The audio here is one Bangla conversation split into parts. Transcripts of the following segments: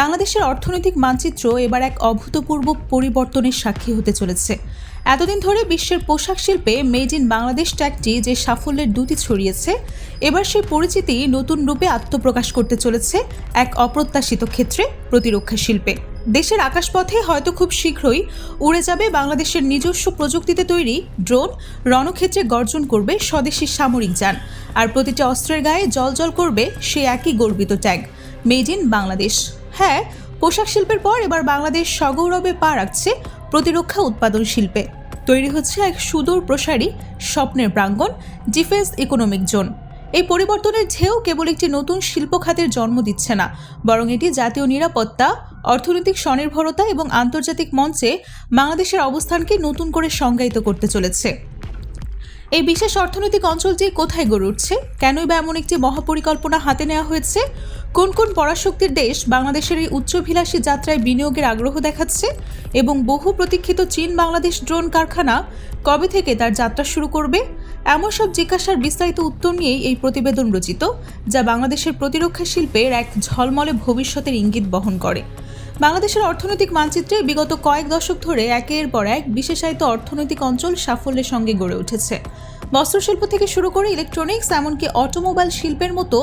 বাংলাদেশের অর্থনৈতিক মানচিত্র এবার এক অভূতপূর্ব পরিবর্তনের সাক্ষী হতে চলেছে। এতদিন ধরে বিশ্বের পোশাক শিল্পে মেড ইন বাংলাদেশ ট্যাগটি যে সাফল্যের দুটি ছড়িয়েছে, এবার সেই পরিচিতি নতুন রূপে আত্মপ্রকাশ করতে চলেছে এক অপ্রত্যাশিত ক্ষেত্রে প্রতিরক্ষা শিল্পে। দেশের আকাশপথে হয়তো খুব শীঘ্রই উড়ে যাবে বাংলাদেশের নিজস্ব প্রযুক্তিতে তৈরি ড্রোন, রণক্ষেত্রে গর্জন করবে স্বদেশি সামরিক যান, আর প্রতিটি অস্ত্রের গায়ে জলজল করবে সে একই গর্বিত ট্যাগ, মেড ইন বাংলাদেশ। হ্যাঁ পোশাক শিল্পের পর এবার বাংলাদেশ সগৌরবে পা রাখছে প্রতিরক্ষা উৎপাদন শিল্পে। তৈরি হচ্ছে এক সুদূর প্রসারী স্বপ্নের প্রাঙ্গণ, ডিফেন্স ইকোনমিক জোন। এই পরিবর্তনের ঢেউ কেবল একটি নতুন শিল্প খাতের জন্ম দিচ্ছে না, বরং এটি জাতীয় নিরাপত্তা, অর্থনৈতিক স্বনির্ভরতা এবং আন্তর্জাতিক মঞ্চে বাংলাদেশের অবস্থানকে নতুন করে সংজ্ঞায়িত করতে চলেছে। এই বিশেষ অর্থনৈতিক অঞ্চলটি কোথায় গড়ে উঠছে? কেনই বা এমন একটি মহাপরিকল্পনা হাতে নেওয়া হয়েছে? কোন কোন পরাশক্তির দেশ বাংলাদেশের এই উচ্চভিলাষী যাত্রায় বিনিয়োগের আগ্রহ দেখাচ্ছে? এবং বহু প্রতীক্ষিত চীন বাংলাদেশ ড্রোন কারখানা কবে থেকে তার যাত্রা শুরু করবে? এমন সব জিজ্ঞাসার বিস্তারিত উত্তর নিয়েই এই প্রতিবেদন রচিত, যা বাংলাদেশের প্রতিরক্ষা শিল্পের এক ঝলমলে ভবিষ্যতের ইঙ্গিত বহন করে। বাংলাদেশের অর্থনৈতিক মানচিত্রে বিগত কয়েক দশক ধরে একের পর এক বিশেষায়িত অর্থনৈতিক অঞ্চল সাফল্যের সঙ্গে গড়ে উঠেছে। বস্ত্রশিল্প থেকে শুরু করে ইলেকট্রনিক্স এমনকি অটোমোবাইল শিল্পের মতো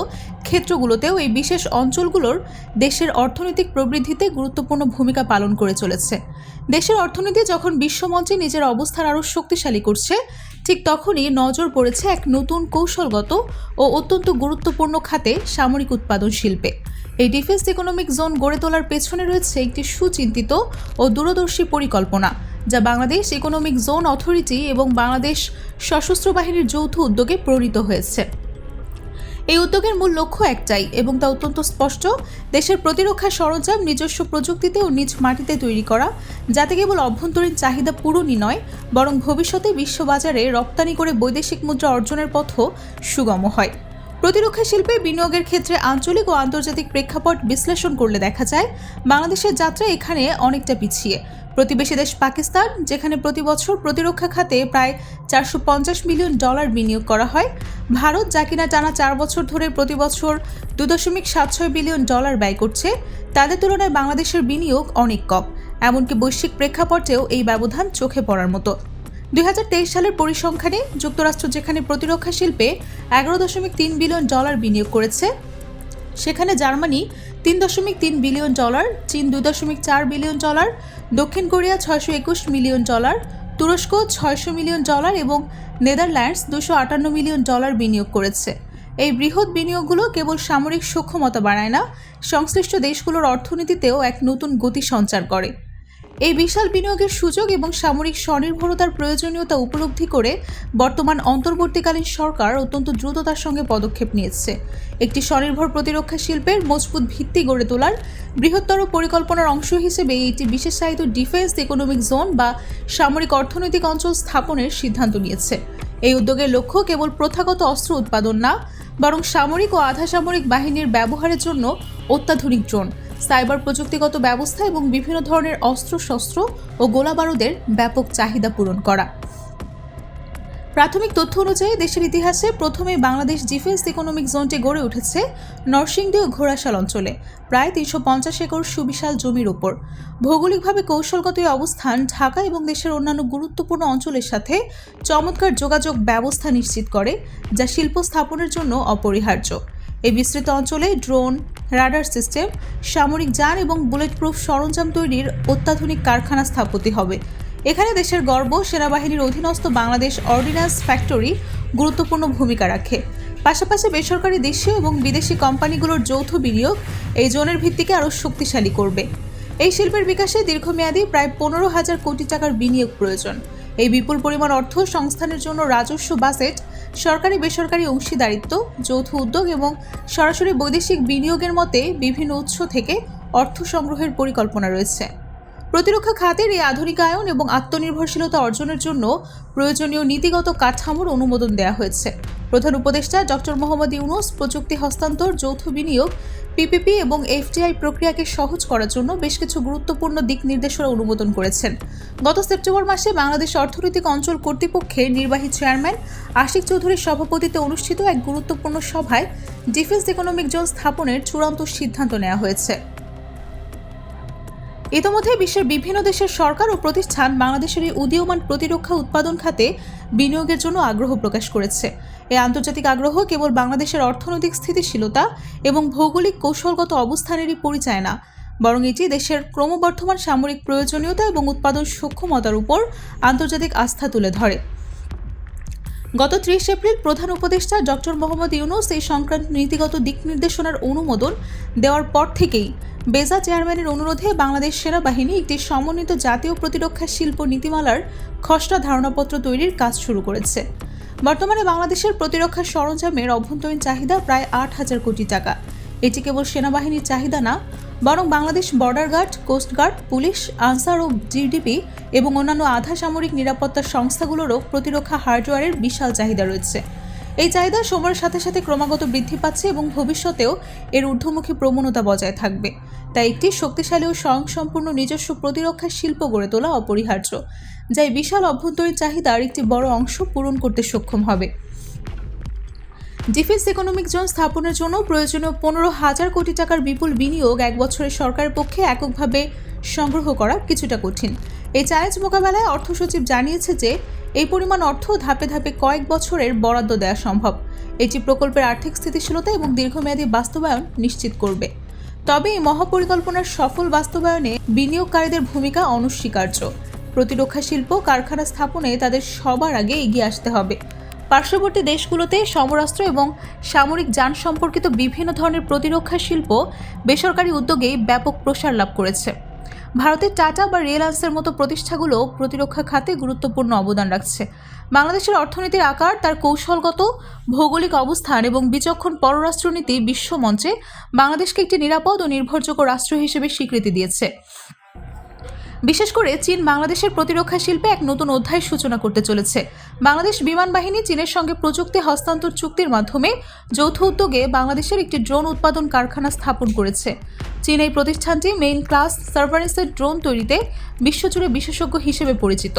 ক্ষেত্রগুলোতেও এই বিশেষ অঞ্চলগুলোর দেশের অর্থনৈতিক প্রবৃদ্ধিতে গুরুত্বপূর্ণ ভূমিকা পালন করে চলেছে। দেশের অর্থনীতি যখন বিশ্বমঞ্চে নিজের অবস্থান আরও শক্তিশালী করছে, ঠিক তখনই নজর পড়েছে এক নতুন কৌশলগত ও অত্যন্ত গুরুত্বপূর্ণ খাতে সামরিক উৎপাদন শিল্পে। এই ডিফেন্স ইকোনমিক জোন গড়ে তোলার পেছনে রয়েছে একটি সুচিন্তিত ও দূরদর্শী পরিকল্পনা, যা বাংলাদেশ ইকোনমিক জোন অথরিটি এবং বাংলাদেশ সশস্ত্র বাহিনীর যৌথ উদ্যোগে প্রণীত হয়েছে। এই উদ্যোগের মূল লক্ষ্য একটাই এবং তা অত্যন্ত স্পষ্ট, দেশের প্রতিরক্ষা সরঞ্জাম, নিজস্ব প্রযুক্তিতে ও নিজ মাটিতে তৈরি করা, যাতে কেবল অভ্যন্তরীণ চাহিদা পূরণই নয়, বরং ভবিষ্যতে বিশ্ববাজারে রপ্তানি করে বৈদেশিক মুদ্রা অর্জনের পথও সুগম হয়। প্রতিরক্ষা শিল্পে বিনিয়োগের ক্ষেত্রে আঞ্চলিক ও আন্তর্জাতিক প্রেক্ষাপট বিশ্লেষণ করলে দেখা যায়, বাংলাদেশের যাত্রা এখানে অনেকটা পিছিয়ে। প্রতিবেশী দেশ পাকিস্তান, যেখানে প্রতি বছর প্রতিরক্ষা খাতে প্রায় চারশো পঞ্চাশ মিলিয়ন ডলার বিনিয়োগ করা হয়, ভারত যা কিনা টানা চার বছর ধরে প্রতি বছর দু দশমিক সাত ছয় বিলিয়ন ডলার ব্যয় করছে, তাদের তুলনায় বাংলাদেশের বিনিয়োগ অনেক কম। এমনকি বৈশ্বিক প্রেক্ষাপটেও এই ব্যবধান চোখে পড়ার মতো। দুই হাজার তেইশ সালের পরিসংখ্যানে যুক্তরাষ্ট্র যেখানে প্রতিরক্ষা শিল্পে এগারো দশমিক তিন বিলিয়ন ডলার বিনিয়োগ করেছে, সেখানে জার্মানি তিন দশমিক তিন বিলিয়ন ডলার, চীন দুই দশমিক চার বিলিয়ন ডলার, দক্ষিণ কোরিয়া ছয়শো একুশ মিলিয়ন ডলার, তুরস্ক ছয়শো মিলিয়ন ডলার এবং নেদারল্যান্ডস দুশো আটান্ন মিলিয়ন ডলার বিনিয়োগ করেছে। এই বৃহৎ বিনিয়োগগুলো কেবল সামরিক সক্ষমতা বাড়ায় না, সংশ্লিষ্ট দেশগুলোর অর্থনীতিতেও এক নতুন গতি সঞ্চার করে। এই বিশাল বিনিয়োগের সুযোগ এবং সামরিক স্বনির্ভরতার প্রয়োজনীয়তা উপলব্ধি করে বর্তমান অন্তর্বর্তীকালীন সরকার অত্যন্ত দ্রুততার সঙ্গে পদক্ষেপ নিয়েছে। একটি স্বনির্ভর প্রতিরক্ষা শিল্পের মজবুত ভিত্তি গড়ে তোলার বৃহত্তর পরিকল্পনার অংশ হিসেবে একটি বিশেষায়িত ডিফেন্স ইকোনমিক জোন বা সামরিক অর্থনৈতিক অঞ্চল স্থাপনের সিদ্ধান্ত নিয়েছে। এই উদ্যোগের লক্ষ্য কেবল প্রথাগত অস্ত্র উৎপাদন না, বরং সামরিক ও আধা সামরিক বাহিনীর ব্যবহারের জন্য অত্যাধুনিক ড্রোন। সাইবার প্রযুক্তিগত ব্যবস্থা এবং বিভিন্ন ধরনের অস্ত্রশস্ত্র ও গোলাবারুদের ব্যাপক চাহিদা পূরণ করা। প্রাথমিক তথ্য অনুযায়ী দেশের ইতিহাসে প্রথমে বাংলাদেশ ডিফেন্স ইকোনমিক জোনটি গড়ে উঠেছে নরসিংদী ও ঘোড়াশাল অঞ্চলে, প্রায় তিনশো পঞ্চাশ একর সুবিশাল জমির ওপর। ভৌগোলিকভাবে কৌশলগত এই অবস্থান ঢাকা এবং দেশের অন্যান্য গুরুত্বপূর্ণ অঞ্চলের সাথে চমৎকার যোগাযোগ ব্যবস্থা নিশ্চিত করে, যা শিল্প স্থাপনের জন্য অপরিহার্য। এই বিস্তৃত অঞ্চলে ড্রোন রাডার সিস্টেম, সামরিক যান এবং বুলেট প্রুফ সরঞ্জাম তৈরির অত্যাধুনিক কারখানা স্থাপতি হবে। এখানে দেশের গর্ব, সেনাবাহিনীর অধীনস্থ বাংলাদেশ অর্ডিন্যান্স ফ্যাক্টরি গুরুত্বপূর্ণ ভূমিকা রাখে। পাশাপাশি বেসরকারি দেশীয় এবং বিদেশি কোম্পানিগুলোর যৌথ বিনিয়োগ এই জোনের ভিত্তিকে আরও শক্তিশালী করবে। এই শিল্পের বিকাশে দীর্ঘমেয়াদী প্রায় পনেরো হাজার কোটি টাকার বিনিয়োগ প্রয়োজন। এই বিপুল পরিমাণ অর্থ সংস্থানের জন্য রাজস্ব বাজেট সরকারি বেসরকারি অংশীদারিত্ব, যৌথ উদ্যোগ এবং সরাসরি বৈদেশিক বিনিয়োগের মতে বিভিন্ন উৎস থেকে অর্থ সংগ্রহের পরিকল্পনা রয়েছে। প্রতিরক্ষা খাতের এই আধুনিকায়ন এবং আত্মনির্ভরশীলতা অর্জনের জন্য প্রয়োজনীয় নীতিগত কাঠামোর অনুমোদন দেওয়া হয়েছে। প্রধান উপদেষ্টা ডক্টর মোহাম্মদ ইউনুস প্রযুক্তি হস্তান্তর, যৌথ বিনিয়োগ পিপিপি এবং এফডিআই প্রক্রিয়াকে সহজ করার জন্য বেশ কিছু গুরুত্বপূর্ণ দিক নির্দেশনা অনুমোদন করেছেন। গত সেপ্টেম্বর মাসে বাংলাদেশ অর্থনৈতিক অঞ্চল কর্তৃপক্ষের নির্বাহী চেয়ারম্যান আশিক চৌধুরীর সভাপতিত্বে অনুষ্ঠিত এক গুরুত্বপূর্ণ সভায় ডিফেন্স ইকোনমিক জোন স্থাপনের চূড়ান্ত সিদ্ধান্ত নেওয়া হয়েছে। ইতোমধ্যে বিশ্বের বিভিন্ন দেশের সরকার ও প্রতিষ্ঠান বাংলাদেশের এই উদীয়মান প্রতিরক্ষা উৎপাদন খাতে বিনিয়োগের জন্য আগ্রহ প্রকাশ করেছে। এই আন্তর্জাতিক আগ্রহ কেবল বাংলাদেশের অর্থনৈতিক স্থিতিশীলতা এবং ভৌগোলিক কৌশলগত অবস্থানেরই পরিচয় না, বরং এটি দেশের ক্রমবর্ধমান সামরিক প্রয়োজনীয়তা এবং উৎপাদন সক্ষমতার উপর আন্তর্জাতিক আস্থা তুলে ধরে। গত ত্রিশ এপ্রিল প্রধান উপদেষ্টা ডক্টর মোহাম্মদ ইউনুস এই সংক্রান্ত নীতিগত দিক নির্দেশনার অনুমোদন দেওয়ার পর থেকেই বেজা চেয়ারম্যানের অনুরোধে বাংলাদেশ সেনাবাহিনী একটি সমন্বিত জাতীয় প্রতিরক্ষা শিল্প নীতিমালার খসড়া ধারণাপত্র তৈরির কাজ শুরু করেছে। বর্তমানে বাংলাদেশের প্রতিরক্ষা সরঞ্জামের অভ্যন্তরীণ চাহিদা প্রায় আট হাজার কোটি টাকা। এটি কেবল সেনাবাহিনীর চাহিদা না, বরং Bangladesh border guard coastguard police, Ansar ও জিডিপি এবং অন্যান্য আধা সামরিক নিরাপত্তা সংস্থাগুলোরও প্রতিরক্ষা হার্ডওয়্যারের বিশাল চাহিদা রয়েছে। এই চাহিদা সময়ের সাথে সাথে ক্রমাগত বৃদ্ধি পাচ্ছে এবং ভবিষ্যতেও এর ঊর্ধ্বমুখী প্রবণতা বজায় থাকবে। তাই একটি শক্তিশালী ও স্বয়ংসম্পূর্ণ নিজস্ব প্রতিরক্ষা শিল্প গড়ে তোলা অপরিহার্য। যা এই বিশাল অভ্যন্তরীণ চাহিদার একটি বড় অংশ পূরণ করতে সক্ষম হবে। ডিফেন্স ইকোনমিক জোন স্থাপনের জন্য প্রয়োজনীয় পনেরো হাজার কোটি টাকার বিপুল বিনিয়োগ এক বছরের সরকারের পক্ষে এককভাবে সংগ্রহ করা কিছুটা কঠিন। এই চ্যালেঞ্জ মোকাবেলায় অর্থ সচিব জানিয়েছে যে, এই পরিমাণ অর্থ ধাপে ধাপে কয়েক বছরের বরাদ্দ দেওয়া সম্ভব। এটি প্রকল্পের আর্থিক স্থিতিশীলতা এবং দীর্ঘমেয়াদী বাস্তবায়ন নিশ্চিত করবে। তবে এই মহাপরিকল্পনার সফল বাস্তবায়নে বিনিয়োগকারীদের ভূমিকা অনস্বীকার্য। প্রতিরক্ষা শিল্প কারখানা স্থাপনে তাদের সবার আগে এগিয়ে আসতে হবে। পার্শ্ববর্তী দেশগুলোতে সমরাস্ত্র এবং সামরিক যান সম্পর্কিত বিভিন্ন ধরনের প্রতিরক্ষা শিল্প বেসরকারি উদ্যোগেই ব্যাপক প্রসার লাভ করেছে। ভারতের টাটা বা রিলায়েন্সের মতো প্রতিষ্ঠাগুলো প্রতিরক্ষা খাতে গুরুত্বপূর্ণ অবদান রাখছে। বাংলাদেশের অর্থনীতির আকার, তার কৌশলগত, ভৌগোলিক অবস্থান এবং বিচক্ষণ পররাষ্ট্রনীতি বিশ্বমঞ্চে বাংলাদেশকে একটি নিরাপদ ও নির্ভরযোগ্য রাষ্ট্র হিসেবে স্বীকৃতি দিয়েছে। বিশেষ করে চীন বাংলাদেশের প্রতিরক্ষা শিল্পে এক নতুন অধ্যায়ের সূচনা করতে চলেছে। বাংলাদেশ বিমান বাহিনী চীনের সঙ্গে প্রযুক্তি হস্তান্তর চুক্তির মাধ্যমে যৌথ উদ্যোগে বাংলাদেশের একটি ড্রোন উৎপাদন কারখানা স্থাপন করেছে। চীন এই প্রতিষ্ঠানটি মেইন ক্লাস সার্ভারেন্সের ড্রোন তৈরিতে বিশ্বজুড়ে বিশেষজ্ঞ হিসেবে পরিচিত।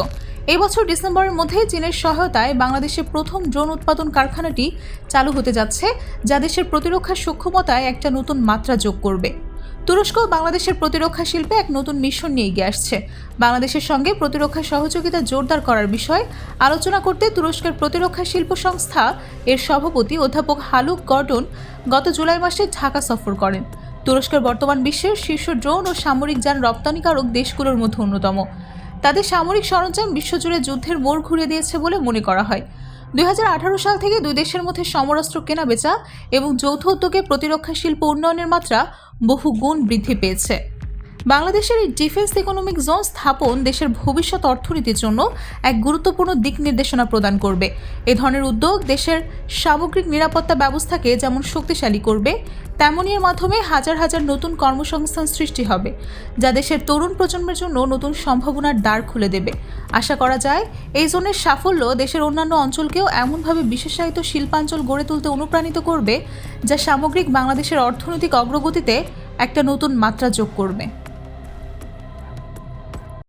এই বছর ডিসেম্বরের মধ্যে চীনের সহায়তায় বাংলাদেশের প্রথম ড্রোন উৎপাদন কারখানাটি চালু হতে যাচ্ছে, যা দেশের প্রতিরক্ষা সক্ষমতায় একটা নতুন মাত্রা যোগ করবে। তুরস্ক বাংলাদেশের প্রতিরক্ষা শিল্পে এক নতুন মিশন নিয়ে এগিয়ে আসছে। বাংলাদেশের সঙ্গে প্রতিরক্ষা সহযোগিতা জোরদার করার বিষয়ে আলোচনা করতে তুরস্কের প্রতিরক্ষা শিল্প সংস্থা এর সভাপতি অধ্যাপক হালুক গর্ডন গত জুলাই মাসে ঢাকা সফর করেন। তুরস্কের বর্তমান বিশ্বের শীর্ষ ড্রোন ও সামরিক যান রপ্তানিকারক দেশগুলোর মধ্যে অন্যতম। তাদের সামরিক সরঞ্জাম বিশ্বজুড়ে যুদ্ধের মোড় ঘুরিয়ে দিয়েছে বলে মনে করা হয়। দুই হাজার আঠারো সাল থেকে দুই দেশের মধ্যে সমরাস্ত্র কেনাবেচা এবং যৌথ উদ্যোগে প্রতিরক্ষা শিল্প উন্নয়নের মাত্রা বহু গুণ বৃদ্ধি পেয়েছে। বাংলাদেশের এই ডিফেন্স ইকোনমিক জোন স্থাপন দেশের ভবিষ্যৎ অর্থনীতির জন্য এক গুরুত্বপূর্ণ দিক নির্দেশনা প্রদান করবে। এ ধরনের উদ্যোগ দেশের সামগ্রিক নিরাপত্তা ব্যবস্থাকে যেমন শক্তিশালী করবে, তেমনই এর মাধ্যমে হাজার হাজার নতুন কর্মসংস্থান সৃষ্টি হবে, যা দেশের তরুণ প্রজন্মের জন্য নতুন সম্ভাবনার দ্বার খুলে দেবে। আশা করা যায়, এই জোনের সাফল্য দেশের অন্যান্য অঞ্চলকেও এমনভাবে বিশেষায়িত শিল্পাঞ্চল গড়ে তুলতে অনুপ্রাণিত করবে, যা সামগ্রিক বাংলাদেশের অর্থনৈতিক অগ্রগতিতে একটা নতুন মাত্রা যোগ করবে।